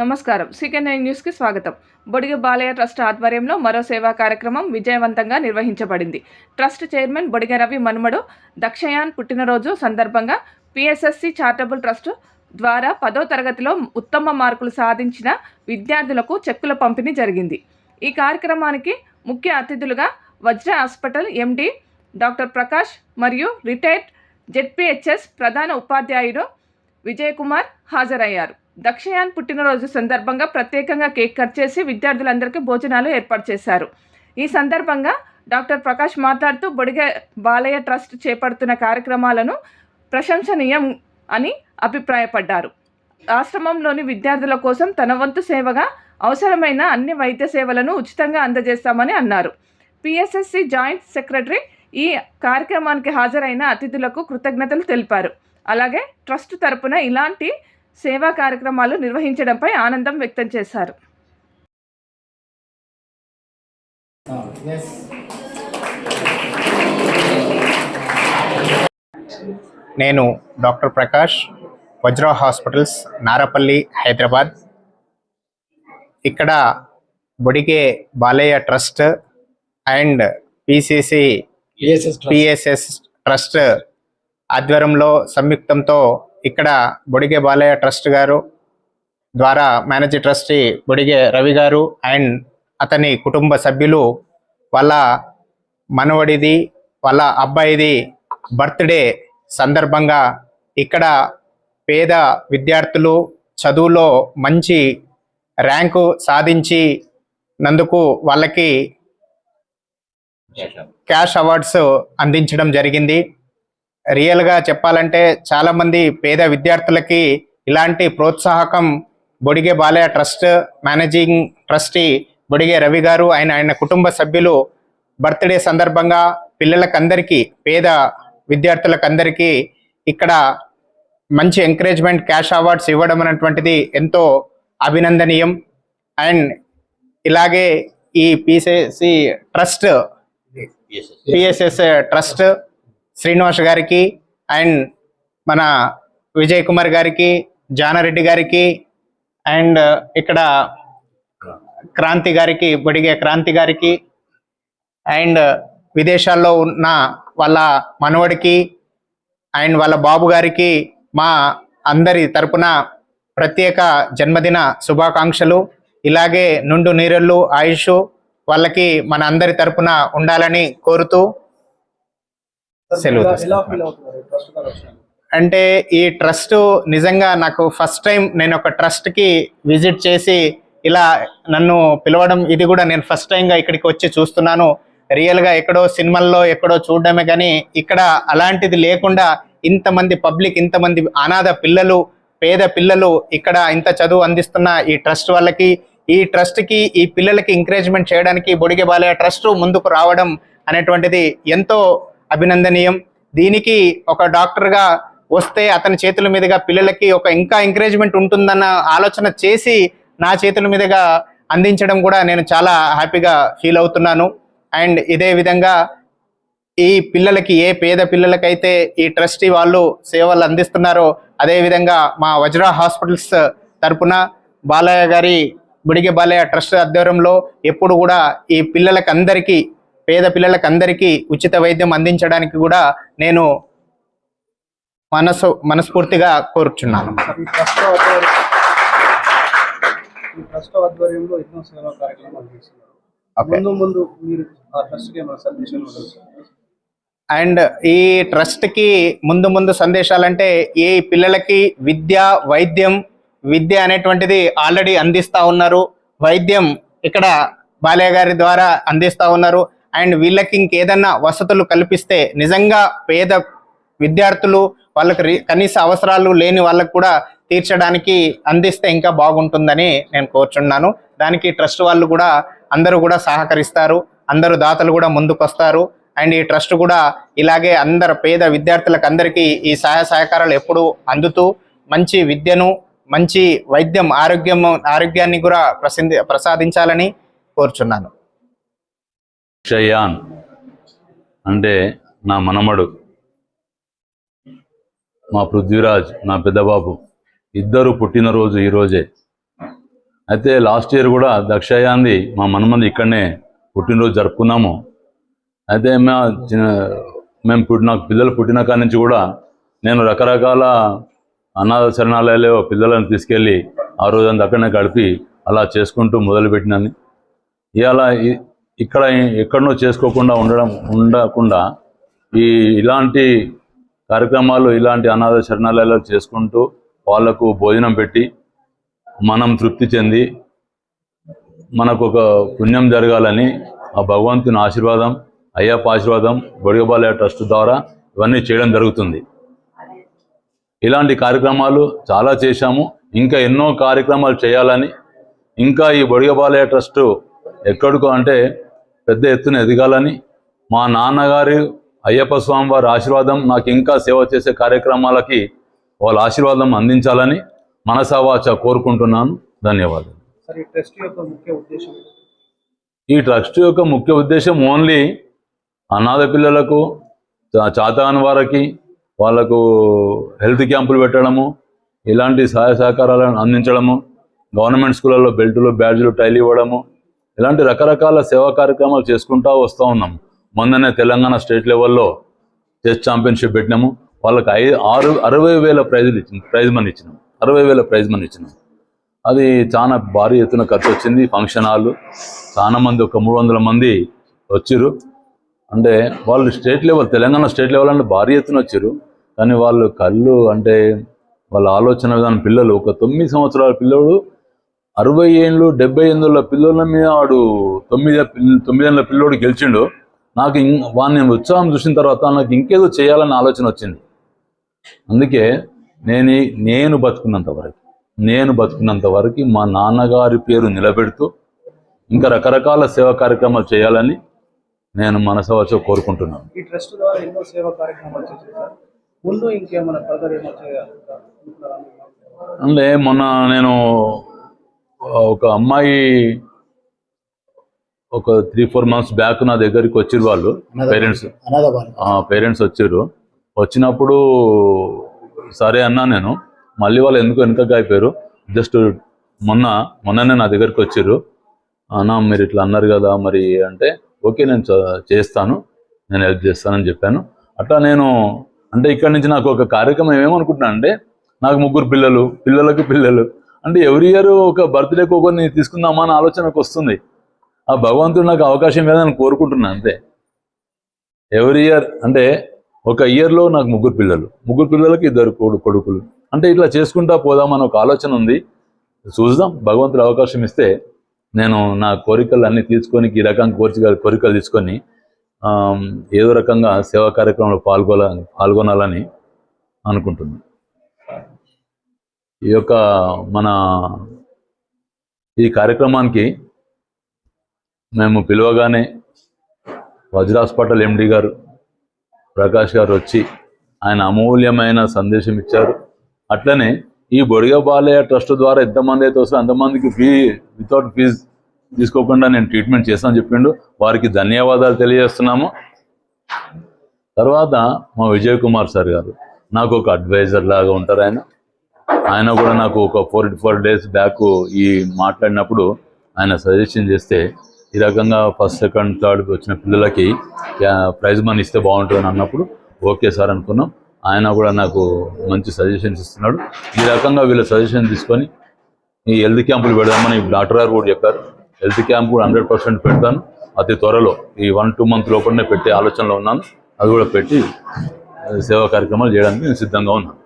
నమస్కారం. CK nine న్యూస్కి స్వాగతం. బొడిగ బాలయ్య ట్రస్ట్ ఆధ్వర్యంలో మరో సేవా కార్యక్రమం విజయవంతంగా నిర్వహించబడింది. ట్రస్ట్ చైర్మన్ బొడిగ రవి మనుమడు దక్షయాన్ పుట్టినరోజు సందర్భంగా పిఎస్ఎస్సి చారిటబుల్ ట్రస్ట్ ద్వారా పదో తరగతిలో ఉత్తమ మార్కులు సాధించిన విద్యార్థులకు చెక్కుల పంపిణీ జరిగింది. ఈ కార్యక్రమానికి ముఖ్య అతిథులుగా వజ్ర హాస్పిటల్ ఎండి డాక్టర్ ప్రకాష్ మరియు రిటైర్డ్ జెడ్పిహెచ్ఎస్ ప్రధాన ఉపాధ్యాయుడు విజయకుమార్ హాజరయ్యారు. దక్షయాన్ పుట్టినరోజు సందర్భంగా ప్రత్యేకంగా కేక్ కట్ చేసి విద్యార్థులందరికీ భోజనాలు ఏర్పాటు చేశారు. ఈ సందర్భంగా డాక్టర్ ప్రకాష్ మాట్లాడుతూ బొడిగ బాలయ్య ట్రస్ట్ చేపడుతున్న కార్యక్రమాలను ప్రశంసనీయం అని అభిప్రాయపడ్డారు. ఆశ్రమంలోని విద్యార్థుల కోసం తన వంతు సేవగా అవసరమైన అన్ని వైద్య సేవలను ఉచితంగా అందజేస్తామని అన్నారు. పిఎస్ఎస్సి జాయింట్ సెక్రటరీ ఈ కార్యక్రమానికి హాజరైన అతిథులకు కృతజ్ఞతలు తెలిపారు. అలాగే ట్రస్ట్ తరపున ఇలాంటి సేవా కార్యక్రమాలు నిర్వహించడంపై ఆనందం వ్యక్తం చేశారు. నేను డాక్టర్ ప్రకాష్ వజ్రా హాస్పిటల్స్ నారపల్లి హైదరాబాద్. ఇక్కడ Bodige Balayya trust and PCC PSS trust ఆధ్వర్యంలో సంయుక్తంతో ఇక్కడ బొడిగే బాలయ్య ట్రస్ట్ గారు ద్వారా మేనేజర్ ట్రస్టీ బొడిగే రవి గారు అండ్ అతని కుటుంబ సభ్యులు వాళ్ళ మనవడిది వాళ్ళ అబ్బాయిది బర్త్డే సందర్భంగా ఇక్కడ పేద విద్యార్థులు చదువులో మంచి ర్యాంకు సాధించి నందుకు వాళ్ళకి క్యాష్ అవార్డ్స్ అందించడం జరిగింది. రియల్గా చెప్పాలంటే చాలామంది పేద విద్యార్థులకి ఇలాంటి ప్రోత్సాహకం Bodige Balayya trust managing trustee Bodige Ravi garu ఆయన ఆయన కుటుంబ సభ్యులు బర్త్డే సందర్భంగా పిల్లలకందరికీ పేద విద్యార్థులకందరికీ ఇక్కడ మంచి ఎంకరేజ్మెంట్ క్యాష్ అవార్డ్స్ ఇవ్వడం అనేటువంటిది ఎంతో అభినందనీయం. అండ్ ఇలాగే ఈ PCC trust PSS trust Srinivas గారికి అండ్ మన విజయ్ కుమార్ గారికి జానారెడ్డి గారికి అండ్ ఇక్కడ క్రాంతి గారికి బొడిగే క్రాంతి గారికి అండ్ విదేశాల్లో ఉన్న వాళ్ళ మనవడికి అండ్ వాళ్ళ బాబు గారికి మా అందరి తరపున ప్రత్యేక జన్మదిన శుభాకాంక్షలు. ఇలాగే నుండు నీరెళ్ళు ఆయుష్ వాళ్ళకి మన అందరి తరపున ఉండాలని కోరుతూ సెలవు తీసుకుంటున్నాను. అంటే ఈ ట్రస్ట్ నిజంగా నాకు ఫస్ట్ టైం నేను ఒక ట్రస్ట్కి విజిట్ చేసి ఇలా నన్ను పిలవడం ఇది కూడా నేను ఫస్ట్ టైంగా ఇక్కడికి వచ్చి చూస్తున్నాను. రియల్గా ఎక్కడో సినిమాల్లో ఎక్కడో చూడడమే కానీ ఇక్కడ అలాంటిది లేకుండా ఇంతమంది పబ్లిక్ ఇంతమంది అనాథ పిల్లలు పేద పిల్లలు ఇక్కడ ఇంత చదువు అందిస్తున్న ఈ ట్రస్ట్ వాళ్ళకి ఈ ట్రస్ట్కి ఈ పిల్లలకి ఎంకరేజ్మెంట్ చేయడానికి బొడిగె బాలయ్య ట్రస్ట్ ముందుకు రావడం అనేటువంటిది ఎంతో అభినందనీయం. దీనికి ఒక డాక్టర్గా వస్తే అతని చేతుల మీదుగా పిల్లలకి ఒక ఇంకా ఎంకరేజ్మెంట్ ఉంటుందన్న ఆలోచన చేసి నా చేతుల మీదుగా అందించడం కూడా నేను చాలా హ్యాపీగా ఫీల్ అవుతున్నాను. అండ్ ఇదే విధంగా ఈ పిల్లలకి ఏ పేద పిల్లలకైతే ఈ ట్రస్టీ వాళ్ళు సేవలు అందిస్తున్నారో అదేవిధంగా మా వజ్రా హాస్పిటల్స్ తరపున బాలయ్య గారి బుడిగి బాలయ్య ట్రస్ట్ ఆధ్వర్యంలో ఎప్పుడు కూడా ఈ పిల్లలకి అందరికీ పేద పిల్లలకి అందరికీ ఉచిత వైద్యం అందించడానికి కూడా నేను మనసు మనస్ఫూర్తిగా కోరుచున్నాను? అండ్ ఈ ట్రస్ట్కి ముందు ముందు సందేశాలంటే ఈ పిల్లలకి విద్య వైద్యం విద్య అనేటువంటిది ఆల్రెడీ అందిస్తా ఉన్నారు. వైద్యం ఇక్కడ బాలయ్య గారి ద్వారా అందిస్తా ఉన్నారు. అండ్ వీళ్ళకి ఇంకేదన్నా వసతులు కల్పిస్తే నిజంగా పేద విద్యార్థులు వాళ్ళకి రి- కనీస అవసరాలు లేని వాళ్ళకు కూడా తీర్చడానికి అందిస్తే ఇంకా బాగుంటుందని నేను కోరుచున్నాను. దానికి ట్రస్ట్ వాళ్ళు కూడా అందరూ కూడా సహకరిస్తారు. అందరూ దాతలు కూడా ముందుకొస్తారు. అండ్ ఈ ట్రస్ట్ కూడా ఇలాగే అందరు పేద విద్యార్థులకు అందరికీ ఈ సహాయ సహకారాలు ఎప్పుడూ అందుతూ మంచి విద్యను మంచి వైద్యం ఆరోగ్యం ఆరోగ్యాన్ని కూడా ప్రసింది ప్రసాదించాలని కోరుచున్నాను. షయాన్ అంటే నా మనమడు మా పృథ్వీరాజ్ నా పెద్దబాబు. ఇద్దరు పుట్టినరోజు ఈరోజే అయితే లాస్ట్ ఇయర్ కూడా దక్షయాన్ని మా మనమంది ఇక్కడనే పుట్టినరోజు జరుపుకున్నాము. అయితే మా చిన్న మేము పుట్టిన పిల్లలు పుట్టిన కాడి నుంచి కూడా నేను రకరకాల అనాథ శరణాలయాలు పిల్లలను తీసుకెళ్ళి ఆ రోజంతా అక్కడనే గడిపి అలా చేసుకుంటూ మొదలుపెట్టినాను ఇవాళ ఇక్కడ ఎక్కడనో చేసుకోకుండా ఉండడం ఉండకుండా ఈ ఇలాంటి కార్యక్రమాలు ఇలాంటి అనాథ శరణాలయాలు చేసుకుంటూ వాళ్ళకు భోజనం పెట్టి మనం తృప్తి చెంది మనకు ఒక పుణ్యం జరగాలని ఆ భగవంతుని ఆశీర్వాదం అయ్యప్ప ఆశీర్వాదం బొడిగబాలయ ట్రస్ట్ ద్వారా ఇవన్నీ చేయడం జరుగుతుంది. ఇలాంటి కార్యక్రమాలు చాలా చేశాము. ఇంకా ఎన్నో కార్యక్రమాలు చేయాలని ఇంకా ఈ బొడిగబాలయ ట్రస్ట్ ఎక్కడికో అంటే పెద్ద ఎత్తున ఎదగాలని మా నాన్నగారి అయ్యప్ప స్వామి వారి ఆశీర్వాదం నాకు ఇంకా సేవ చేసే కార్యక్రమాలకి వాళ్ళ ఆశీర్వాదం అందించాలని మనసావాచ కోరుకుంటున్నాను ధన్యవాదాలు సార్ ఈ ట్రస్ట్ యొక్క ముఖ్య ఉద్దేశం ఏంటి? ఈ ట్రస్ట్ యొక్క ముఖ్య ఉద్దేశం ఓన్లీ అనాథ పిల్లలకు చా- చాతగాని వారికి వాళ్ళకు హెల్త్ క్యాంపులు పెట్టడము ఇలాంటి సహాయ సహకారాలను అందించడము గవర్నమెంట్ స్కూళ్ళలో బెల్టులు బ్యాడ్జులు టైల్ ఇవ్వడము ఇలాంటి రకరకాల సేవా కార్యక్రమాలు చేసుకుంటూ వస్తూ ఉన్నాం. మొన్ననే తెలంగాణ స్టేట్ లెవెల్లో చెస్ ఛాంపియన్షిప్ పెట్టినాము. వాళ్ళకి ఐదు ఆరు అరవై వేల ప్రైజులు ఇచ్చిన ప్రైజ్ మనీ ఇచ్చినాం. అరవై వేల ప్రైజ్ మనీ ఇచ్చినాం. అది చాలా భారీ ఎత్తున ఖర్చు వచ్చింది. ఫంక్షన్ హాల్ చాలా మంది ఒక మూడు వందల మంది వచ్చిర్రు. అంటే వాళ్ళు state level Telangana state level అంటే భారీ ఎత్తున వచ్చారు కానీ వాళ్ళు కళ్ళు అంటే వాళ్ళ ఆలోచన విధానం పిల్లలు ఒక తొమ్మిది సంవత్సరాల పిల్లడు అరవై ఏళ్ళు డెబ్బై ఎనిమిదిల పిల్లల మీద వాడు తొమ్మిది తొమ్మిదేళ్ళ పిల్లోడు గెలిచిండు. నాకు వాడిని ఉత్సాహం చూసిన తర్వాత నాకు ఇంకేదో చేయాలని ఆలోచన వచ్చింది. అందుకే నేను నేను బతుకున్నంత వరకు నేను బతుకున్నంత వరకు మా నాన్నగారి పేరు నిలబెడుతూ ఇంకా రకరకాల సేవా కార్యక్రమాలు చేయాలని నేను మనసవచ్చ కోరుకుంటున్నాను. ఈ ట్రస్ట్ ద్వారా ఎన్నో సేవా కార్యక్రమాలు ముందు ఇంకేమైనా? అంటే మొన్న నేను ఒక అమ్మాయి ఒక త్రీ ఫోర్ మంత్స్ బ్యాక్ నా దగ్గరికి వచ్చిరు వాళ్ళు పేరెంట్స్ పేరెంట్స్ వచ్చారు వచ్చినప్పుడు సరే అన్నా నేను మళ్ళీ వాళ్ళు ఎందుకు వెనుకగా అయిపోయారు జస్ట్ మొన్న మొన్ననే నా దగ్గరికి వచ్చారు అన్నా మీరు ఇట్లా అన్నారు కదా మరి అంటే ఓకే నేను చేస్తాను నేను హెల్ప్ చేస్తానని చెప్పాను. అట్లా నేను అంటే ఇక్కడ నుంచి నాకు ఒక కార్యక్రమం ఏమనుకుంటున్నా అంటే నాకు ముగ్గురు పిల్లలు పిల్లలకు పిల్లలు అంటే ఎవ్రీ ఇయర్ ఒక బర్త్డే ఒకరిని తీసుకుందామా అని ఆలోచనకు వస్తుంది. ఆ భగవంతుడు నాకు అవకాశం లేదని కోరుకుంటున్నాను అంతే. ఎవ్రీ ఇయర్ అంటే ఒక ఇయర్లో నాకు ముగ్గురు పిల్లలు. ముగ్గురు పిల్లలకి ఇద్దరు కొడుకులు. అంటే ఇట్లా చేసుకుంటా పోదామని ఒక ఆలోచన ఉంది. చూద్దాం భగవంతుడు అవకాశం ఇస్తే నేను నా కోరికలు అన్నీ తీసుకొని ఈ రకంగా కోరిక కోరికలు తీసుకొని ఏదో రకంగా సేవా కార్యక్రమంలో పాల్గొన పాల్గొనాలని అనుకుంటున్నాను ఈ యొక్క మన ఈ కార్యక్రమానికి మేము పిలవగానే వజ్రాస్పటల్ ఎండి గారు ప్రకాష్ గారు వచ్చి ఆయన అమూల్యమైన సందేశం ఇచ్చారు. అట్లనే ఈ బొడిగ బాలయ్య ట్రస్ట్ ద్వారా ఎంతమంది అయితే వస్తే అంతమందికి ఫీ వితౌట్ ఫీజ్ తీసుకోకుండా నేను ట్రీట్మెంట్ చేస్తానని చెప్పిండు. వారికి ధన్యవాదాలు తెలియజేస్తున్నాము. తర్వాత మా విజయ్ కుమార్ సార్ గారు నాకు ఒక అడ్వైజర్ లాగా ఉంటారు ఆయన. ఆయన కూడా నాకు ఒక ఫోర్ ఫోర్ డేస్ బ్యాక్ ఈ మాట్లాడినప్పుడు ఆయన సజెషన్ చేస్తే ఈ రకంగా ఫస్ట్ సెకండ్ థర్డ్ వచ్చిన పిల్లలకి ప్రైజ్ మనీ ఇస్తే బాగుంటుంది అన్నప్పుడు ఓకే సార్ అనుకున్నాం. ఆయన కూడా నాకు మంచి సజెషన్స్ ఇస్తున్నాడు. ఈ రకంగా వీళ్ళ సజెషన్ తీసుకొని ఈ హెల్త్ క్యాంపులు పెడదామని డాక్టర్ గారు కూడా చెప్పారు. హెల్త్ క్యాంప్ కూడా హండ్రెడ్ పర్సెంట్ పెడతాను. అతి త్వరలో ఈ వన్ టూ మంత్ లోపలనే పెట్టే ఆలోచనలో ఉన్నాను. అది కూడా పెట్టి సేవా కార్యక్రమాలు చేయడానికి నేను సిద్ధంగా ఉన్నాను.